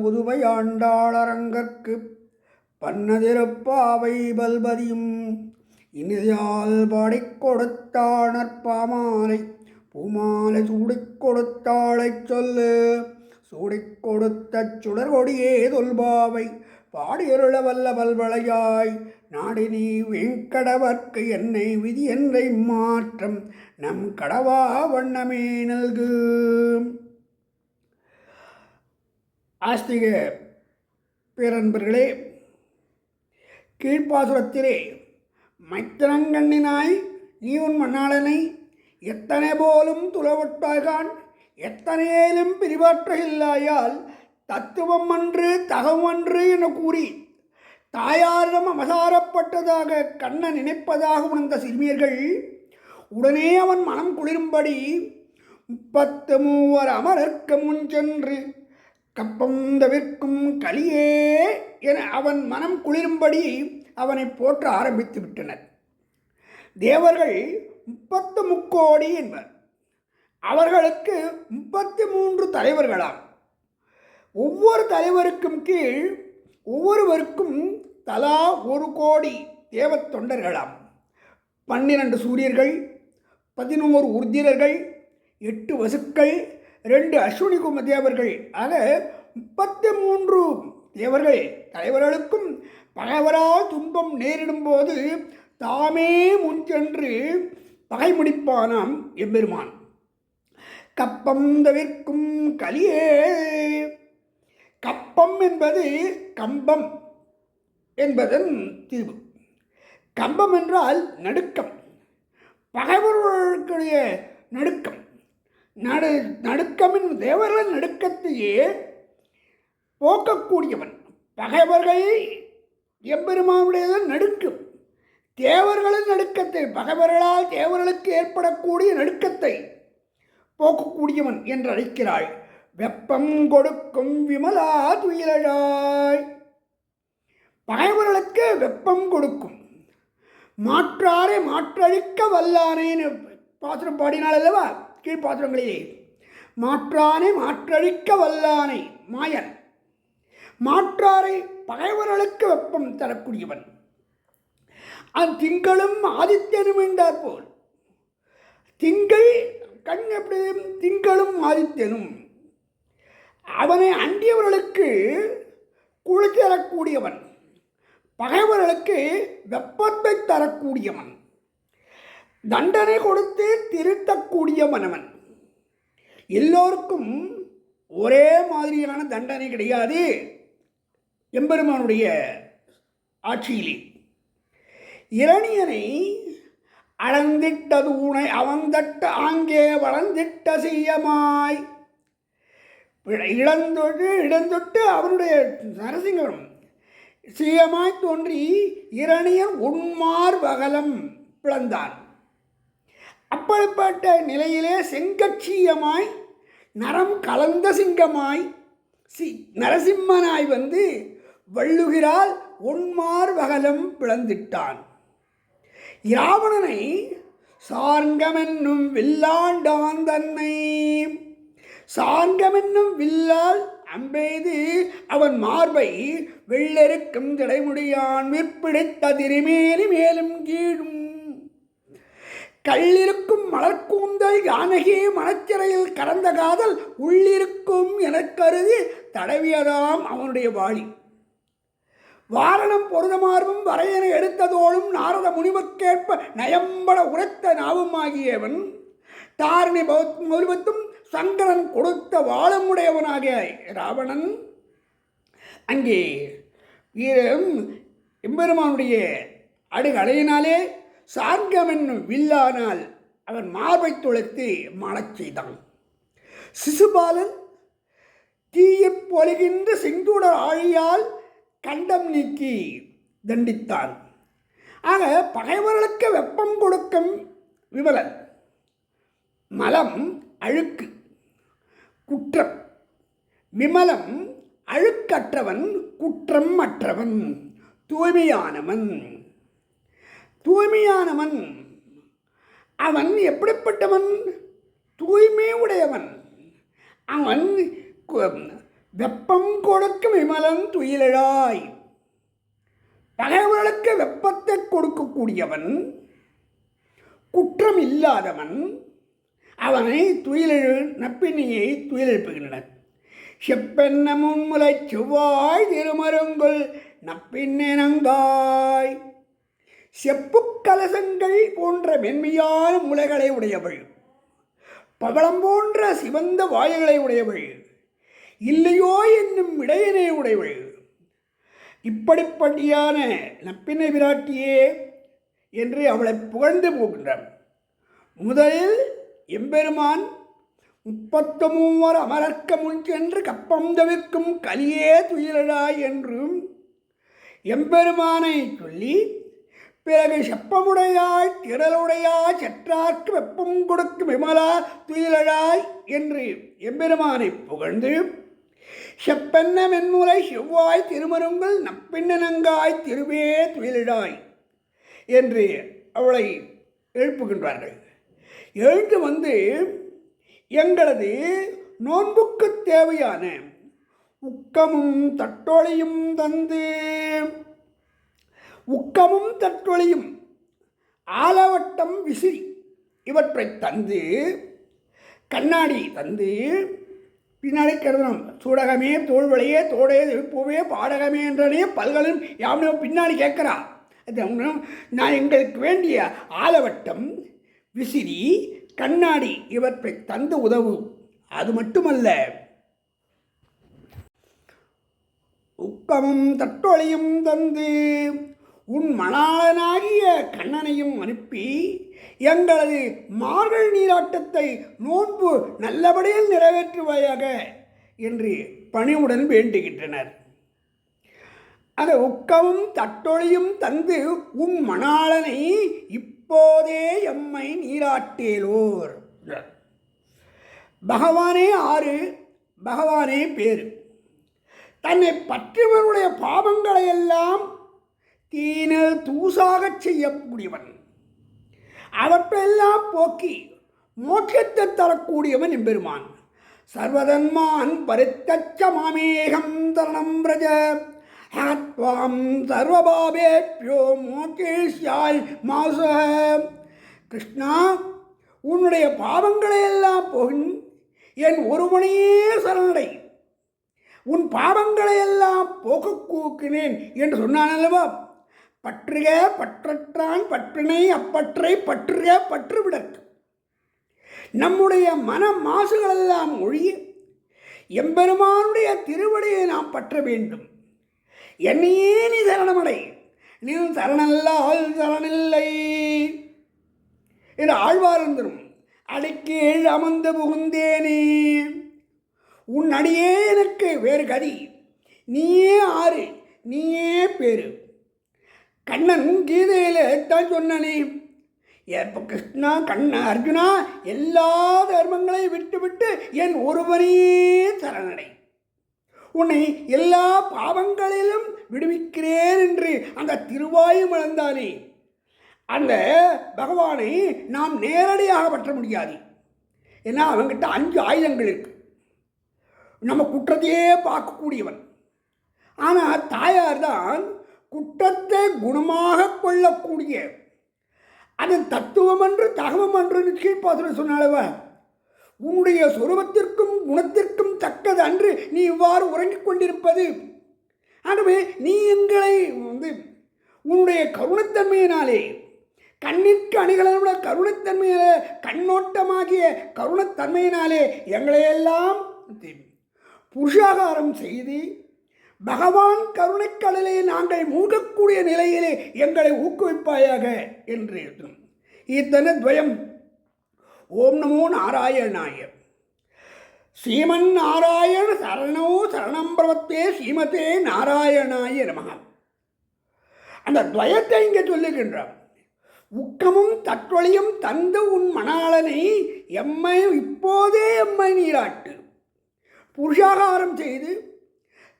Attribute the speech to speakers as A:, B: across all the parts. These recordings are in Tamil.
A: புதுவை ஆண்டாளரங்கற்கு பன்னதிருப்பாவை பல்பதியும் இனிதால் பாடிக் கொடுத்தாணற் பாமாலை. பூமாலை சூடிக் கொடுத்தாளைச் சொல்லு. சூடிக் கொடுத்த சுடர்கொடியே தொல்பாவை. பாடியருள வல்ல பல்வளையாய். நீ வெங்கடவர்க்கு என்னை விதி என்னை மாற்றம். நம் கடவா வண்ணமே நல்கு. ஆஸ்திக பேரன்பர்களே கீழ்ப்பாசுரத்திலே மைத்திரங்கண்ணினாய் நீ உன் மண்ணாளனை எத்தனை போலும் துளவட்டாய்கான் எத்தனையிலும் பிரிவாற்ற இல்லாயால் தத்துவம் அன்று தகவன்று என கூறி தாயாரிடம் அவசாரப்பட்டதாக கண்ணன் நினைப்பதாக உணர்ந்த சிறுமியர்கள் உடனே அவன் மனம் குளிரும்படி முப்பத்து மூவர் அமரர்க்கு முன் சென்று கப்பந்தவிற்கும் தவிர்க்கும் களியே என அவன் மனம் குளிரும்படி அவனை போற்ற ஆரம்பித்து விட்டனர். தேவர்கள் முப்பத்து முக்கோடி என்பர். அவர்களுக்கு முப்பத்தி மூன்று தலைவர்களாம். ஒவ்வொரு தலைவருக்கும் கீழ் ஒவ்வொருவருக்கும் தலா ஒரு கோடி தேவத் தொண்டர்களாம். பன்னிரண்டு சூரியர்கள் பதினோரு உர்திரர்கள் எட்டு வசுக்கள் ரெண்டு அஸ்வினி கும தேவர்கள் ஆக முப்பத்தி மூன்று தேவர்கள் தலைவர்களுக்கும் பகைவரால் துன்பம் நேரிடும் போது தாமே முன் சென்று பகை முடிப்பானாம் எம்பெருமான். கப்பம் தவிர்க்கும் கலியே கப்பம் என்பது கம்பம் என்பதன் தீர்வு. கம்பம் என்றால் நடுக்கம். பகைவர்களுடைய நடுக்கம். நடு நடுக்கமின் தேவர்கள் நடுக்கத்தையே போக்கக்கூடியவன். பகைவர்கள் எம்பெருமானுடையது நடுக்கம் தேவர்களின் நடுக்கத்தை பகைவர்களால் தேவர்களுக்கு ஏற்படக்கூடிய நடுக்கத்தை போக்கக்கூடியவன் என்று அழைக்கிறாள். வெப்பம் கொடுக்கும் விமலா துயிலழாய். பகைவர்களுக்கு வெப்பம் கொடுக்கும். மாற்றாரை மாற்றழிக்க வல்லானேன்னு பாத்திரம் பாடினாள் அல்லவா? கீழ்பாத்திரங்களிலே மாற்றானை மாற்றழிக்க வல்லானை மாயன். மாற்றாரை பகைவர்களுக்கு வெப்பம் தரக்கூடியவன். அது திங்களும் ஆதித்யனும் என்றார் போல். திங்கள் கண் எப்படி திங்களும் ஆதித்யனும். அவனை அண்டியவர்களுக்கு குளிர் தரக்கூடியவன். பகைவர்களுக்கு வெப்பத்தை தரக்கூடியவன். தண்டனை கொடுத்து திருத்தக்கூடிய மனவன் எல்லோருக்கும் ஒரே மாதிரியான தண்டனை கிடையாது எம்பெருமானுடைய ஆட்சியிலே. இரணியனை அளந்திட்டது உனை அவந்தட்ட ஆங்கே வளர்ந்திட்ட செய்யமாய். இழந்தொட்டு இடந்தொட்டு அவனுடைய நரசிங்கம். சீயமாய் தோன்றி இரணியன் உன்மார் வகலம் பிளந்தான். அப்படிப்பட்ட நிலையிலே செங்கட்சியமாய் நரம் கலந்த சிங்கமாய் சி நரசிம்மனாய் வந்து வள்ளுகிறால் உன்மார் வகலம் பிளந்திட்டான். இராவணனை சார்கமென்னும் வில்லாண்டான் தன்னை. சார்கமென்னும் வில்லால் அம்பெய்து அவன் மார்பை வெள்ளெருக்கும் திடைமுடியான். விற்பிடித்த திருமேலி மேலும் கீழும் கல்லிருக்கும் மலர்கூந்தல் யானகி மனச்சிறையில் கடந்த காதல் உள்ளிருக்கும் எனக் கருதி தடவியதாம் அவனுடைய வாளி. வாரணம் பொருதமார்பும் வரையனை எடுத்ததோடும் நாரத முனிவுக்கேற்ப நயம்பட உரைத்த நாவுமாகியவன் தாரணி முழுவத்தும் சங்கரன் கொடுத்த வாழமுடையவனாகிய ராவணன். அங்கே வீரம் எம்பெருமானுடைய அடுகலையினாலே சார்கம் வில்லானால் அவன் மார்பை துளைத்து மாளச் செய்தான். சிசுபாலன் தீயப் பொழுகின்ற செங்குடர் ஆழியால் கண்டம் நீக்கி தண்டித்தான். ஆக பகைவர்களுக்கு வெப்பம் கொடுக்கும் விமலன் மலம் அழுக்கு குற்றம் விமலம் அழுக்கற்றவன் குற்றம் அற்றவன் தூய்மையானவன். தூய்மையானவன். அவன் எப்படிப்பட்டவன்? தூய்மை உடையவன் அவன் வெப்பம் கொடுக்கும் விமலன் துயிலழாய். பகைவர்களுக்கு வெப்பத்தை கொடுக்கக்கூடியவன். குற்றம் இல்லாதவன். அவனை துயிலெழு நப்பினியை துயிலெழுப்புகின்றனர். செப்பென்ன முன்முலை செவ்வாய் திருமருங்குள் நப்பின்னெனங்காய் செப்பு கலசங்கள் போன்ற மென்மையான முளைகளை உடையவள். பவளம் போன்ற சிவந்த வாயுகளை உடையவள். இல்லையோ என்னும் இடையனை உடையவள். இப்படிப்படியான நப்பினை விராட்டியே என்று அவளை புகழ்ந்து போகின்றான். முதலில் எம்பெருமான் முப்பத்து மூவர் அமரர்க்க முன் சென்று கப்பம் தவிர்க்கும் கலியே துயிலடா என்றும் எம்பெருமானை சொல்லி பிறகு செப்பமுடையாய் திரளுடையாய் செற்றார்க்கு வெப்பம் கொடுக்கும் விமலா துயிலழாய் என்று எம்பெருமானை புகழ்ந்து செப்பென்ன மென்முலை செவ்வாய் திருமருங்கள் நப்பின்னங்காய் திருவே துயிலிடாய் என்று அவளை எழுப்புகின்றார்கள். எழுந்து வந்து எங்களது நோன்புக்கு தேவையான உக்கமும் தட்டொழியும் தந்து உக்கமும் தட்டொழியும் ஆலவட்டம் விசிறி. இவற்றை தந்து கண்ணாடி தந்து பின்னாடி கருதணும். சூடகமே தோல்வழையே தோடே பூவே பாடகமே என்றனே பல்களும் யாமே பின்னாடி கேட்குறா. அது நான் எங்களுக்கு வேண்டிய ஆலவட்டம் விசிறி கண்ணாடி இவற்றை தந்து உதவு. அது மட்டுமல்ல உக்கமும் தட்டொழியும் தந்து உன் மணாளனாகிய கண்ணனையும் அனுப்பி எங்களது மார்கள் நீராட்டத்தை நோன்பு நல்லபடியில் நிறைவேற்றுவாயாக என்று பணிவுடன் வேண்டுகின்றனர். அந்த உக்கமும் தட்டொழியும் தந்து உன் மணாளனை இப்போதே எம்மை நீராட்டேலோர். பகவானே ஆறு பகவானே பேரு தன்னை பற்றியவர்களுடைய பாவங்களை தீனல் தூசாகச் செய்யக்கூடியவன். அவற்றையெல்லாம் போக்கி மோட்சத்தை தரக்கூடியவன் எம்பெருமான். சர்வதன்மான் பருத்தச்ச மாமேகம் தரணம் பிரஜ. ஹத்வாம் சர்வபாபேப்யோ மோகேஷ்யாய் மாச. கிருஷ்ணா உன்னுடைய பாவங்களை எல்லாம் போகின். என் ஒருவனையே சரணடை. உன் பாவங்களை எல்லாம் போக்க கூக்கினேன் என்று சொன்னான் அல்லவா பற்றுக பற்றற்றான் பற்றினை அப்பற்றை பற்றுக பற்றுவிடற்கு. நம்முடைய மன மாசுகளெல்லாம் ஒழிய எம்பெருமானுடைய திருவடியை நாம் பற்ற வேண்டும். என்னையே நீ சரணமடை. நீ சரணல்லால் சரணில்லை. என்று ஆழ்வார்ந்தரும் அடிக்கீழ் அமர்ந்து புகுந்தேனே. உன் அடியே எனக்கு வேறு கதி. நீயே ஆறு நீயே பேரு கண்ணன் கீதையில் தான் சொன்னனே. எப்போ கிருஷ்ணா கண்ண அர்ஜுனா எல்லா தர்மங்களையும் விட்டுவிட்டு என் ஒருவனையே சரணடை. உன்னை எல்லா பாவங்களிலும் விடுவிக்கிறேன் என்று அந்த திருவாயும் இழந்தானே அந்த பகவானை நாம் நேரடியாக பற்ற முடியாது. ஏன்னா அவங்கிட்ட அஞ்சு ஆயுதங்கள் இருக்கு. நம்ம குற்றத்தையே பார்க்கக்கூடியவன். ஆனால் தாயார் தான் குற்றத்தை குணமாக கொள்ளக்கூடிய அது தத்துவம் என்று தகவம் என்று கீழ்ப்பாசுர சொன்னாலவ உன்னுடைய சுரூபத்திற்கும் குணத்திற்கும் தக்கது அன்று நீ இவ்வாறு உறங்கிக் கொண்டிருப்பது. ஆகவே நீ எங்களை வந்து உன்னுடைய கருணத்தன்மையினாலே கண்ணிற்கு அணிகளோட கருணத்தன்மையில கண்ணோட்டமாகிய கருணத்தன்மையினாலே எங்களையெல்லாம் புருஷாகாரம் செய்து பகவான் கருணைக்கடலே நாங்கள் மூழ்கக்கூடிய நிலையிலே எங்களை ஊக்குவிப்பாயாக என்று இத்தனை துவயம். ஓம் நமோ நாராயணாய. ஸ்ரீமன் நாராயண சரணோ சரணம் பிரவத்தே ஸ்ரீமதே நாராயணாய நமக. அந்த துவயத்தை இங்கே சொல்லுகின்றான் உக்கமும் தற்றொழியும் தந்து உன் மணாளனை எம்மை இப்போதே எம்மை நீராட்டு. புருஷாகாரம் செய்து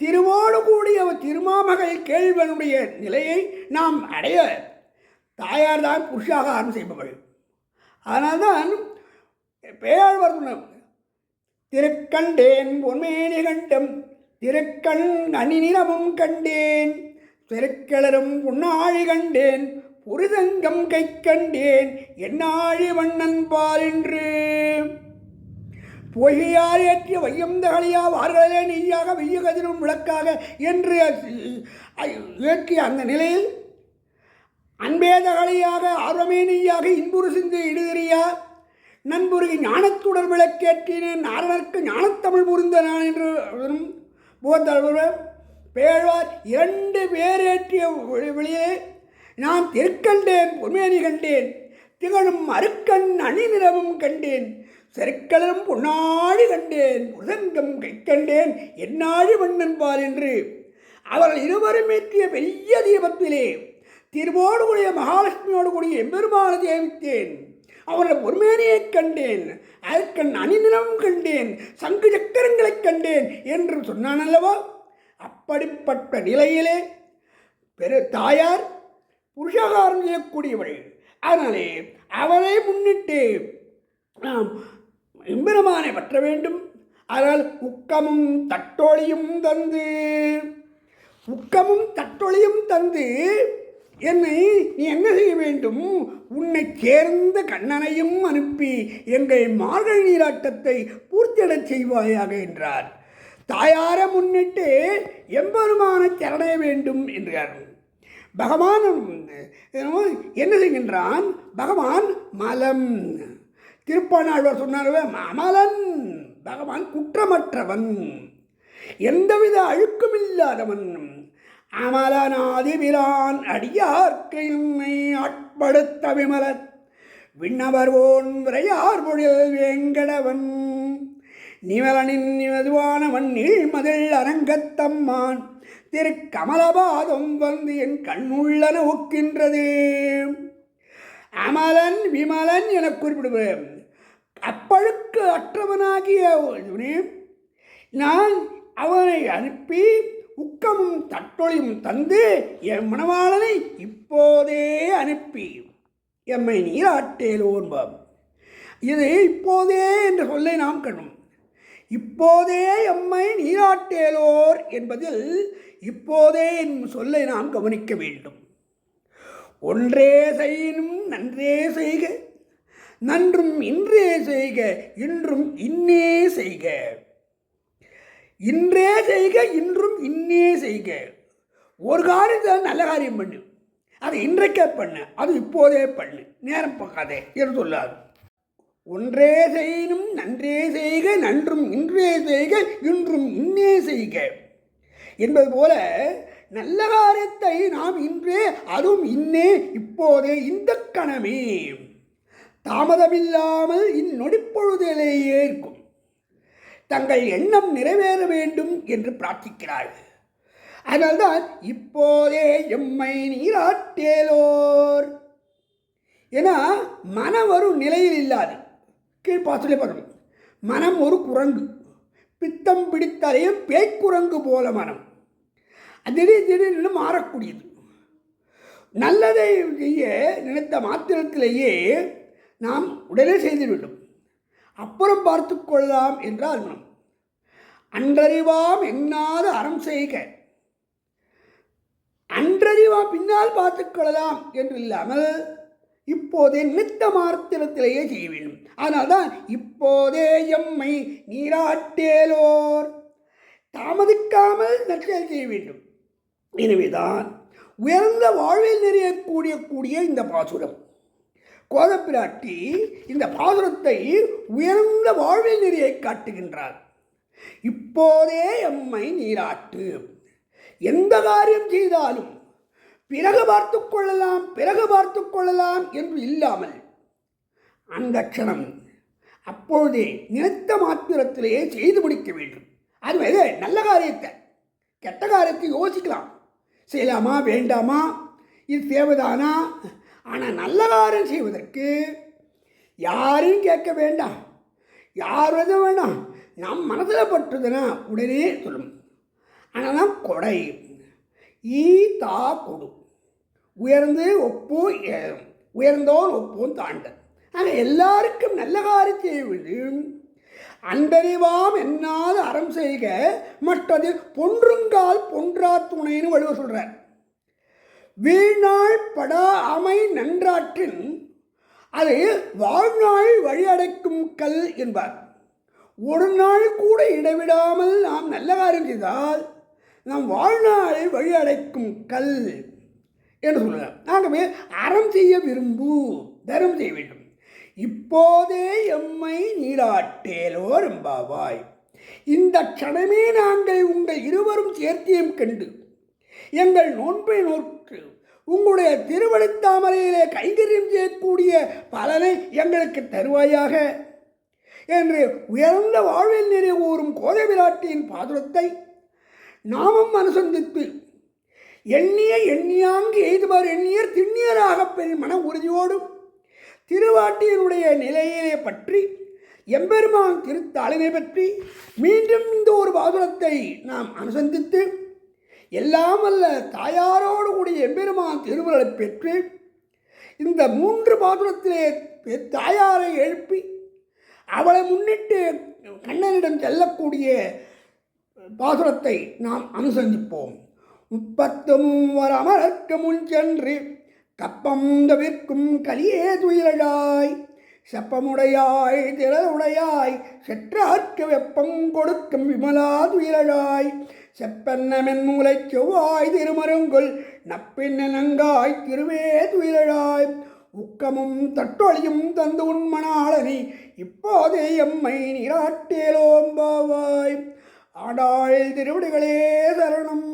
A: திருவோடு கூடிய திருமாமகை கேள்வனுடைய நிலையை நாம் அடைய தாயார் தான் புருஷாகாரம் செய்பவள். அதனால்தான் பேயாழ்வர் திருக்கண்டேன் பொன்மேனி கண்டம் திருக்கண் அணிநிலமும் கண்டேன் திருக்கிளரும் உண்ணாழி கண்டேன் புரிதங்கம் கை கண்டேன் என்னாழி வண்ணன் பாலின்றேன் பொய்யார் ஏற்றிய வையந்தகளையா வார்களே நெய்யாக வெய்ய கதிரும் விளக்காக என்று இயற்றிய அந்த நிலையில் அன்பேதகளையாக ஆர்வமே நெய்யாக இன்புறு சிந்து இடுகிறியா நண்புருகி ஞானத்துடன் விளக்கேற்றினேன் நாரணருக்கு ஞானத்தமிழ் புரிந்த நான் என்று புகழ்ந்தவர் பேழ்வார் இரண்டு பேரேற்றிய வெளி- வெளியே நான் திருக்கண்டேன் பொன்மேனி கண்டேன் திகழும் அருக்கண் அணிநிலவும் கண்டேன் செருக்களரும் பொன்னாடி கண்டேன் முருதங்கம் கை கண்டேன் என்னாடி மண்ணன்பால் என்று. அவர்கள் இருவரும் ஏற்றிய பெரிய தீபத்திலே திருவோடு கூடிய மகாலட்சுமியோடு கூடிய எம்பெருமான தேவித்தேன். அவர்கள் பொறுமேனையைக் கண்டேன் அதற்கண் அணிநிலம் கண்டேன் சங்கு சக்கரங்களைக் கண்டேன் என்று சொன்னான் அல்லவா அப்படிப்பட்ட நிலையிலே பெரு தாயார் புருஷகாரம் செய்யக்கூடியவள். அதனாலே அவரை முன்னிட்டு நாம் எம்பெருமானை பற்ற வேண்டும். அதனால் உக்கமும் தட்டொழியும் தந்து உக்கமும் தட்டொழியும் தந்து என்னை நீ என்ன செய்ய வேண்டும்? உன்னை சேர்ந்த கண்ணனையும் அனுப்பி எங்கள் மார்கழி நீராட்டத்தை பூர்த்தியடச் செய்வாயாக என்றார். தாயாரை முன்னிட்டு எம்பெருமான சரணடைய வேண்டும் என்றார். பகவான் என்ன செய்கின்றான்? பகவான் மலம் திருப்பாணாழ்வார் சொன்னார் அமலன் பகவான் குற்றமற்றவன். எந்தவித அழுக்கும் இல்லாதவன். அமலனாதிபிரான் அடியார்க்கு என்னை ஆட்படுத்த விமலன் விண்ணவர்வோன் விரையார் பொழில் வேங்கடவன். நிமலனின் நிமதுவானவன் நீழ்மதில் அரங்கத்தம்மான் திரு கமலபாதம் வந்து என் கண்ணுள்ளன ஒக்கின்றது அமலன் விமலன் என குறிப்பிடுவேன். அப்பழுக்கு அற்றவனாகிய நான் அவனை அனுப்பி உக்கமும் தட்டொழியும் தந்து என் மணவாளனை இப்போதே அனுப்பி. எம்மை நீராட்டேலோன்பாம் இது இப்போதே என்ற சொல்லை நாம் கண்ணும். இப்போதே எம்மை நீராட்டேலோர் என்பதில் இப்போதே என்னும் சொல்லை நாம் கவனிக்க வேண்டும். ஒன்றே செய்யினும் நன்றே செய்க. நன்றும் இன்றே செய்க இன்றும் இன்னே செய்க. இன்றே செய்க இன்றும் இன்னே செய்க. ஒரு காரியத்தை நல்ல காரியம் பண்ணு. அதை இன்றைக்கே பண்ணு அது இப்போதே பண்ணு. நேரம் பார்க்காதே என்று சொல்லாது. ஒன்றே செய்யினும் நன்றே செய்க நன்றும் இன்றே செய்க இன்றும் இன்னே செய்க. என்பது போல நல்ல காரியத்தை நாம் இன்றே அதுவும் இன்னே இப்போதே இந்த கணமே. தாமதமில்லாமல் இந்நொடிப்பொழுதிலேயே இருக்கும் தங்கள் எண்ணம் நிறைவேற வேண்டும் என்று பிரார்த்திக்கிறார்கள் அதனால்தான் இப்போதே எம்மை நீராட்டேலோர் ஏன்னா மனம் ஒரு நிலையில் இல்லாது. கீழ்ப்பாசலே பார்க்கணும். மனம் ஒரு குரங்கு. பித்தம் பிடித்தாலேயும் பேய்க்குரங்கு போல மனம். திடீர் திடீர்னு மாறக்கூடியது. நல்லதை செய்ய நினைத்த மாத்திரத்திலேயே நாம் உடனே வேண்டும் அப்புறம் பார்த்து கொள்ளலாம் என்றால் மனம். அன்றறிவாம் எண்ணாத அறம் செய்க. அன்றறிவா பின்னால் பார்த்துக்கொள்ளலாம் என்று இல்லாமல் இப்போதே நித்த மாத்திரத்திலேயே செய்ய வேண்டும். அதனால்தான் இப்போதே எம்மை நீராட்டேலோர். தாமதிக்காமல் நற்செயல் செய்ய வேண்டும். எனவேதான் உயர்ந்த வாழ்வில் நிறையக்கூடிய கூடிய இந்த பாசுரம். கோதப்பிராட்டி இந்த பாசுரத்தை உயர்ந்த வாழ்வில் நெறியை காட்டுகின்றார். இப்போதே எம்மை நீராட்டு. எந்த காரியம் செய்தாலும் பிறகு பார்த்து கொள்ளலாம் பிறகு பார்த்து கொள்ளலாம் என்று இல்லாமல் அந்த க்ஷணம் அப்பொழுதே நினைத்த மாத்திரத்திலேயே செய்து முடிக்க வேண்டும். அது எது? நல்ல காரியத்தை. கெட்ட காரியத்தை யோசிக்கலாம். செய்யலாமா வேண்டாமா? இது தேவைதானா? ஆனால் நல்ல காரியம் செய்வதற்கு யாரையும் கேட்க வேண்டாம். யார் எதுவும் வேண்டாம் நம் மனதில் பட்டுதுன்னா உடனே சொல்லும். ஆனால் தான் கொடை. ஈ தா கொடு. உயர்ந்து ஒப்பு உயர்ந்தோன் ஒப்பும் தாண்டன் ஆனால் எல்லாருக்கும் நல்ல காரியம் செய்வது அந்தறிவாம் என்னாத அறம் செய்க. மற்றது பொன்றுங்கால் பொன்றா துணைன்னு வள்ளுவர் சொல்கிறார் வீணாள் படா அமை நன்றாற்றின் அது வாழ்நாள் வழியடைக்கும் கல் என்பார். ஒரு நாள் கூட இடைவிடாமல் நாம் நல்ல காரியம் செய்தால் நாம் வாழ்நாளை வழியடைக்கும் கல் என்று சொல்லலாம். ஆகவே அறம் செய்ய விரும்பு தரம் செய்ய வேண்டும். இப்போதே எம்மை நீராட்டேலோ ரெம்பாவாய் இந்த க்ஷணமே நாங்கள் உங்கள் இருவரும் சேர்த்தியம் கண்டு. எங்கள் நோன்பை நோக்கு உங்களுடைய திருவடித்தாமரையிலே கைங்கரியம் செய்யக்கூடிய பலனை எங்களுக்கு தருவாயாக. என்று உயர்ந்த வாழ்வில் நிறைய கூறும் கோதவிராட்டியின் பாதுரத்தை நாமும் அனுசந்தித்து எண்ணிய எண்ணியாங்கு எய்துபார் எண்ணியர் திண்ணியராக பெறும் மன உறுதியோடும் திருவாட்டியனுடைய நிலையிலே பற்றி எம்பெருமான் திருத்தாளினை பற்றி மீண்டும் இந்த ஒரு பாதுரத்தை நாம் அனுசந்தித்து எல்லாம் அல்ல தாயாரோடு கூடிய எம்பெருமான் திருவுருளை பெற்று இந்த மூன்று பாத்திரத்திலே பெ- தாயாரை எழுப்பி அவளை முன்னிட்டு கண்ணனிடம் செல்லக்கூடிய பாசுரத்தை நாம் அனுசந்திப்போம். முப்பத்து மூவர் அமரர்க்கு முன் சென்று கப்பம் தவிர்க்கும் கலியே துயிலழாய் செப்பமுடையாய் திரளுடையாய் செற்றார்க்கு வெப்பம் கொடுக்கும் விமலா துயிலழாய் செப்பன்னமென் மூலை செவ்வாய் திருமருங்குள் நப்பின்ன நங்காய் திருவே துயிலழாய் உக்கமும் தட்டொழியும் தந்து உண்மணாளனி இப்போதே எம்மை நீராட்டேலோம்பாவாய். ஆடாள் திருவிடுகளே சரணம்